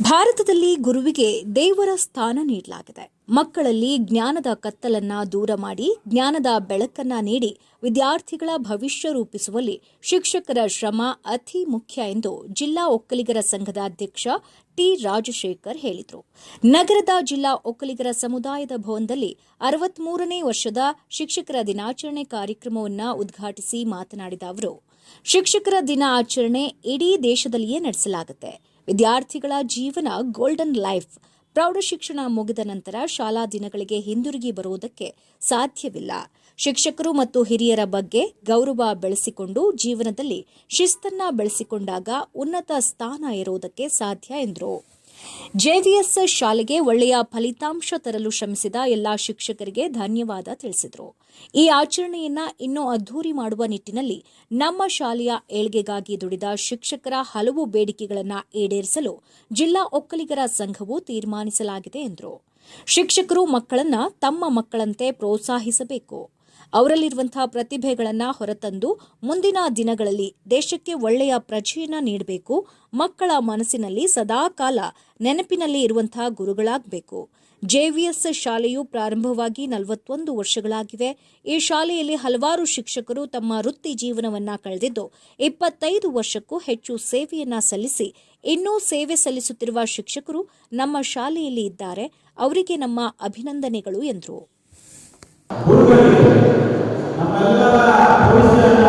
ಭಾರತದಲ್ಲಿ ಗುರುವಿಗೆ ದೇವರ ಸ್ಥಾನ ನೀಡಲಾಗಿದೆ. ಮಕ್ಕಳಲ್ಲಿ ಜ್ಞಾನದ ಕತ್ತಲನ್ನ ದೂರ ಮಾಡಿ ಜ್ಞಾನದ ಬೆಳಕನ್ನ ನೀಡಿ ವಿದ್ಯಾರ್ಥಿಗಳ ಭವಿಷ್ಯ ರೂಪಿಸುವಲ್ಲಿ ಶಿಕ್ಷಕರ ಶ್ರಮ ಅತಿ ಮುಖ್ಯ ಎಂದು ಜಿಲ್ಲಾ ಒಕ್ಕಲಿಗರ ಸಂಘದ ಅಧ್ಯಕ್ಷ ಟಿ ರಾಜಶೇಖರ್ ಹೇಳಿದರು. ನಗರದ ಜಿಲ್ಲಾ ಒಕ್ಕಲಿಗರ ಸಮುದಾಯದ ಭವನದಲ್ಲಿ ಅರವತ್ಮೂರನೇ ವರ್ಷದ ಶಿಕ್ಷಕರ ದಿನಾಚರಣೆ ಕಾರ್ಯಕ್ರಮವನ್ನು ಉದ್ಘಾಟಿಸಿ ಮಾತನಾಡಿದ ಅವರು, ಶಿಕ್ಷಕರ ದಿನ ಆಚರಣೆ ಇಡೀ ದೇಶದಲ್ಲಿಯೇ ನಡೆಸಲಾಗುತ್ತೆ. ವಿದ್ಯಾರ್ಥಿಗಳ ಜೀವನ ಗೋಲ್ಡನ್ ಲೈಫ್. ಪ್ರೌಢಶಿಕ್ಷಣ ಮುಗಿದ ನಂತರ ಶಾಲಾ ದಿನಗಳಿಗೆ ಹಿಂದಿರುಗಿ ಬರುವುದಕ್ಕೆ ಸಾಧ್ಯವಿಲ್ಲ. ಶಿಕ್ಷಕರು ಮತ್ತು ಹಿರಿಯರ ಬಗ್ಗೆ ಗೌರವ ಬೆಳೆಸಿಕೊಂಡು ಜೀವನದಲ್ಲಿ ಶಿಸ್ತನ್ನ ಬೆಳೆಸಿಕೊಂಡಾಗ ಉನ್ನತ ಸ್ಥಾನ ಇರುವುದಕ್ಕೆ ಸಾಧ್ಯ ಎಂದರು. ಜೆವಿಎಸ್ ಶಾಲೆಗೆ ಒಳ್ಳೆಯ ಫಲಿತಾಂಶ ತರಲು ಶ್ರಮಿಸಿದ ಎಲ್ಲಾ ಶಿಕ್ಷಕರಿಗೆ ಧನ್ಯವಾದ ತಿಳಿಸಿದರು. ಈ ಆಚರಣೆಯನ್ನ ಇನ್ನೂ ಅದ್ದೂರಿ ಮಾಡುವ ನಿಟ್ಟಿನಲ್ಲಿ ನಮ್ಮ ಶಾಲೆಯ ಏಳ್ಗೆಗಾಗಿ ದುಡಿದ ಶಿಕ್ಷಕರ ಹಲವು ಬೇಡಿಕೆಗಳನ್ನು ಈಡೇರಿಸಲು ಜಿಲ್ಲಾ ಒಕ್ಕಲಿಗರ ಸಂಘವು ತೀರ್ಮಾನಿಸಲಾಗಿದೆ ಎಂದರು. ಶಿಕ್ಷಕರು ಮಕ್ಕಳನ್ನ ತಮ್ಮ ಮಕ್ಕಳಂತೆ ಪ್ರೋತ್ಸಾಹಿಸಬೇಕು. ಅವರಲ್ಲಿರುವಂತಹ ಪ್ರತಿಭೆಗಳನ್ನು ಹೊರತಂದು ಮುಂದಿನ ದಿನಗಳಲ್ಲಿ ದೇಶಕ್ಕೆ ಒಳ್ಳೆಯ ಪ್ರಜೆಯನ್ನ ನೀಡಬೇಕು, ಮಕ್ಕಳ ಮನಸ್ಸಿನಲ್ಲಿ ಸದಾಕಾಲ ನೆನಪಿನಲ್ಲಿ ಇರುವಂತಹ ಗುರುಗಳಾಗಬೇಕು. ಜೆವಿಎಸ್ ಶಾಲೆಯು ಪ್ರಾರಂಭವಾಗಿ ನಲವತ್ತೊಂದು ವರ್ಷಗಳಾಗಿವೆ. ಈ ಶಾಲೆಯಲ್ಲಿ ಹಲವಾರು ಶಿಕ್ಷಕರು ತಮ್ಮ ವೃತ್ತಿ ಜೀವನವನ್ನ ಕಳೆದಿದ್ದು, ಇಪ್ಪತ್ತೈದು ವರ್ಷಕ್ಕೂ ಹೆಚ್ಚು ಸೇವೆಯನ್ನ ಸಲ್ಲಿಸಿ, ಇನ್ನೂ ಸೇವೆ ಸಲ್ಲಿಸುತ್ತಿರುವ ಶಿಕ್ಷಕರು ನಮ್ಮ ಶಾಲೆಯಲ್ಲಿ ಇದ್ದಾರೆ. ಅವರಿಗೆ ನಮ್ಮ ಅಭಿನಂದನೆಗಳು ಎಂದರು. ಗುರುಗಳಿಗೆ ನಮ್ಮೆಲ್ಲರ ಭವಿಷ್ಯನ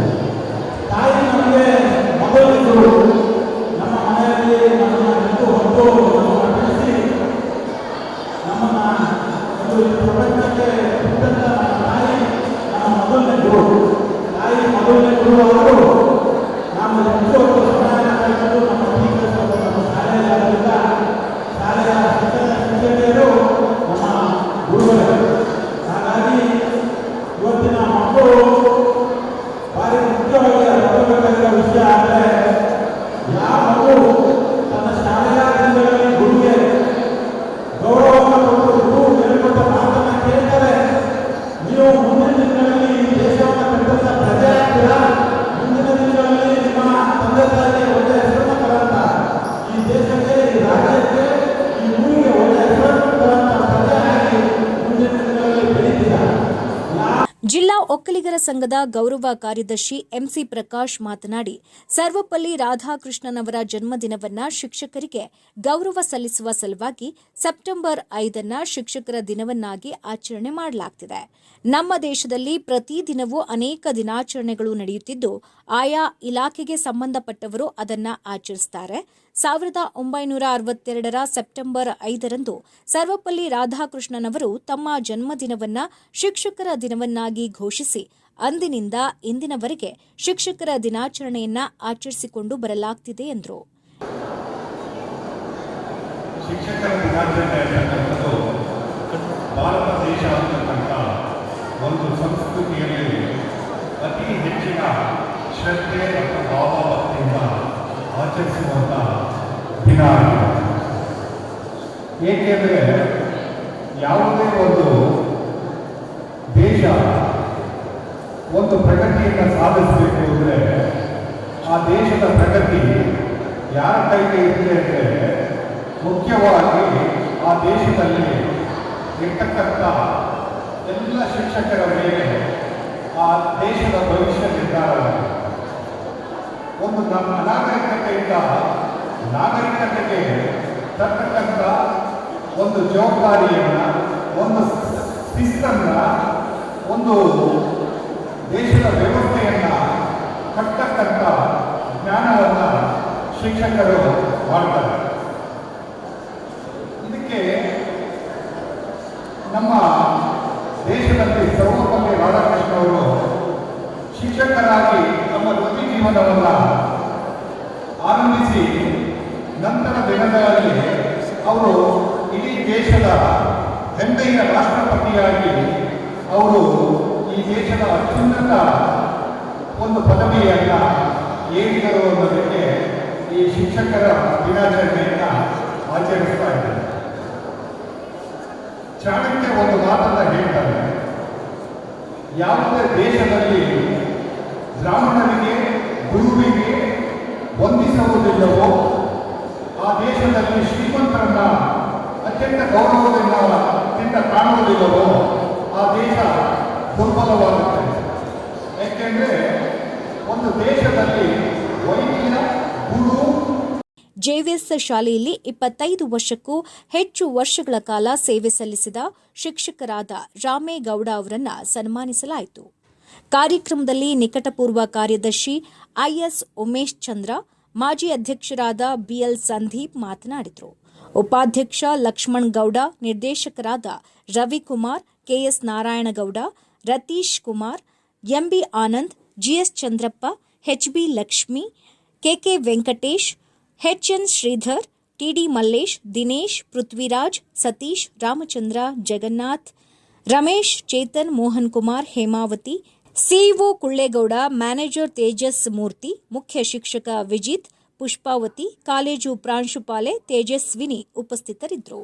ಒಕ್ಕಲಿಗರ ಸಂಘದ ಗೌರವ ಕಾರ್ಯದರ್ಶಿ ಎಂಸಿ ಪ್ರಕಾಶ್ ಮಾತನಾಡಿ, ಸರ್ವಪಲ್ಲಿ ರಾಧಾಕೃಷ್ಣನವರ ಜನ್ಮದಿನವನ್ನ ಶಿಕ್ಷಕರಿಗೆ ಗೌರವ ಸಲ್ಲಿಸುವ ಸಲುವಾಗಿ ಸೆಪ್ಟೆಂಬರ್ ಐದನ್ನ ಶಿಕ್ಷಕರ ದಿನವನ್ನಾಗಿ ಆಚರಣೆ ಮಾಡಲಾಗ್ತಿದೆ. ನಮ್ಮ ದೇಶದಲ್ಲಿ ಪ್ರತಿ ದಿನವೂ ಅನೇಕ ದಿನಾಚರಣೆಗಳು ನಡೆಯುತ್ತಿದ್ದು, ಆಯಾ ಇಲಾಖೆಗೆ ಸಂಬಂಧಪಟ್ಟವರು ಅದನ್ನ ಆಚರಿಸುತ್ತಾರೆ ಸಾವಿರದ ಒಂಬೈನೂರ ಅರವತ್ತೆರಡರ ಸೆಪ್ಟೆಂಬರ್ ಐದರಂದು ಸರ್ವಪಲ್ಲಿ ರಾಧಾಕೃಷ್ಣನವರು ತಮ್ಮ ಜನ್ಮದಿನವನ್ನ ಶಿಕ್ಷಕರ ದಿನವನ್ನಾಗಿ ಘೋಷಿಸಿ ಅಂದಿನಿಂದ ಇಂದಿನವರೆಗೆ ಶಿಕ್ಷಕರ ದಿನಾಚರಣೆಯನ್ನ ಆಚರಿಸಿಕೊಂಡು ಬರಲಾಗ್ತಿದೆ ಎಂದರು ಭಾರತ ದೇಶ ಅಂತಕ್ಕಂಥ ಒಂದು ಸಂಸ್ಕೃತಿಯಲ್ಲಿ ಅತಿ ಹೆಚ್ಚಿನ ಶ್ರದ್ಧೆ ಮತ್ತು ಭಾವಭಕ್ತಿಯಿಂದ ಆಚರಿಸುವಂಥ ದಿನ. ಏಕೆಂದರೆ ಯಾವುದೇ ಒಂದು ದೇಶ ಒಂದು ಪ್ರಗತಿಯನ್ನು ಸಾಧಿಸಬೇಕು ಅಂದರೆ ಆ ದೇಶದ ಪ್ರಗತಿ ಯಾರ ಕೈಗೆ ಇದೆ ಅಂದರೆ ಮುಖ್ಯವಾಗಿ ಆ ದೇಶದಲ್ಲಿ ಇರ್ತಕ್ಕಂಥ ಎಲ್ಲ ಶಿಕ್ಷಕರ ಮೇಲೆ ಆ ದೇಶದ ಭವಿಷ್ಯ ನಿರ್ಧಾರವಾಗಿದೆ. ಒಂದು ನಮ್ಮ ಅನಾಗರಿಕತೆಯಿಂದ ನಾಗರಿಕತೆಗೆ ತಕ್ಕಂಥ ಒಂದು ಜವಾಬ್ದಾರಿಯನ್ನು, ಒಂದು ಸಿಸ್ಟಮ್ನ ಒಂದು ದೇಶದ ವ್ಯವಸ್ಥೆಯನ್ನ ಕಟ್ಟತಕ್ಕ ಜ್ಞಾನವನ್ನು ಶಿಕ್ಷಕರು ಮಾಡ್ತಾರೆ. ಇದಕ್ಕೆ ನಮ್ಮ ದೇಶದಲ್ಲಿ ಸರ್ವಪಲ್ಲಿ ರಾಧಾಕೃಷ್ಣ ಅವರು ಶಿಕ್ಷಕರಾಗಿ ತಮ್ಮ ವೃತ್ತಿ ಜೀವನವನ್ನು ಆರಂಭಿಸಿ ನಂತರ ದಿನಗಳಲ್ಲಿ ಅವರು ಇಡೀ ದೇಶದ ಹೆಮ್ಮೆಯ ರಾಷ್ಟ್ರಪತಿಯಾಗಿ ಅವರು ಈ ದೇಶದ ಅತ್ಯುನ್ನತ ಒಂದು ಪದವಿಯನ್ನ ಏರಿದರು ಅನ್ನೋದಕ್ಕೆ ಈ ಶಿಕ್ಷಕರ ದಿನಾಚರಣೆಯನ್ನ ಆಚರಿಸ್ತಾ ಇದ್ದಾರೆ. ಚಾಣಕ್ಯ ಒಂದು ಮಾತನ್ನು ಹೇಳ್ತಾರೆ. ಯಾವುದೇ ದೇಶದಲ್ಲಿ ಬ್ರಾಹ್ಮಣರಿಗೆ, ಗುರುವಿಗೆ ವಂದಿಸುವುದಿಲ್ಲವೋ, ಆ ದೇಶದಲ್ಲಿ ಶ್ರೀಮಂತರನ್ನ ಅತ್ಯಂತ ಗೌರವದಿಂದ ಕಾಣುವುದಿಲ್ಲವೋ, ಆ ದೇಶ ದುರ್ಬಲವಾಗುತ್ತೆ ಯಾಕೆಂದ್ರೆ ಒಂದು ದೇಶದಲ್ಲಿ ವೈದ್ಯ ಗುರು ಜೆವಿಎಸ್ ಶಾಲೆಯಲ್ಲಿ ಇಪ್ಪತ್ತೈದು ವರ್ಷಕ್ಕೂ ಹೆಚ್ಚು ವರ್ಷಗಳ ಕಾಲ ಸೇವೆ ಸಲ್ಲಿಸಿದ ಶಿಕ್ಷಕರಾದ ರಾಮೇಗೌಡ ಅವರನ್ನ ಸನ್ಮಾನಿಸಲಾಯಿತು. ಕಾರ್ಯಕ್ರಮದಲ್ಲಿ ನಿಕಟಪೂರ್ವ ಕಾರ್ಯದರ್ಶಿ ಐಎಸ್ ಉಮೇಶ್ ಚಂದ್ರ, ಮಾಜಿ ಅಧ್ಯಕ್ಷರಾದ ಬಿಎಲ್ ಸಂದೀಪ್ ಮಾತನಾಡಿದರು. ಉಪಾಧ್ಯಕ್ಷ ಲಕ್ಷ್ಮಣ್ ಗೌಡ, ನಿರ್ದೇಶಕರಾದ Ravikumar KS Narayanagowda Ratish Kumar, MB Anand, GS Chandrappa H B Lakshmi, K Venkatesh HN Sridhar TD Mallesh, Dinesh, Prithviraj, Satish, Ramachandra, Jagannath, Ramesh, Chetan, Mohan Kumar, Hemavathi CEO Kullegowda, manager Tejas Murthy, ಮುಖ್ಯ ಶಿಕ್ಷಕ Vijith, Pushpavathi, college ಪ್ರಾಂಶುಪಾಲೆ ತೇಜಸ್ವಿನಿ ಉಪಸ್ಥಿತರಿದ್ದರು.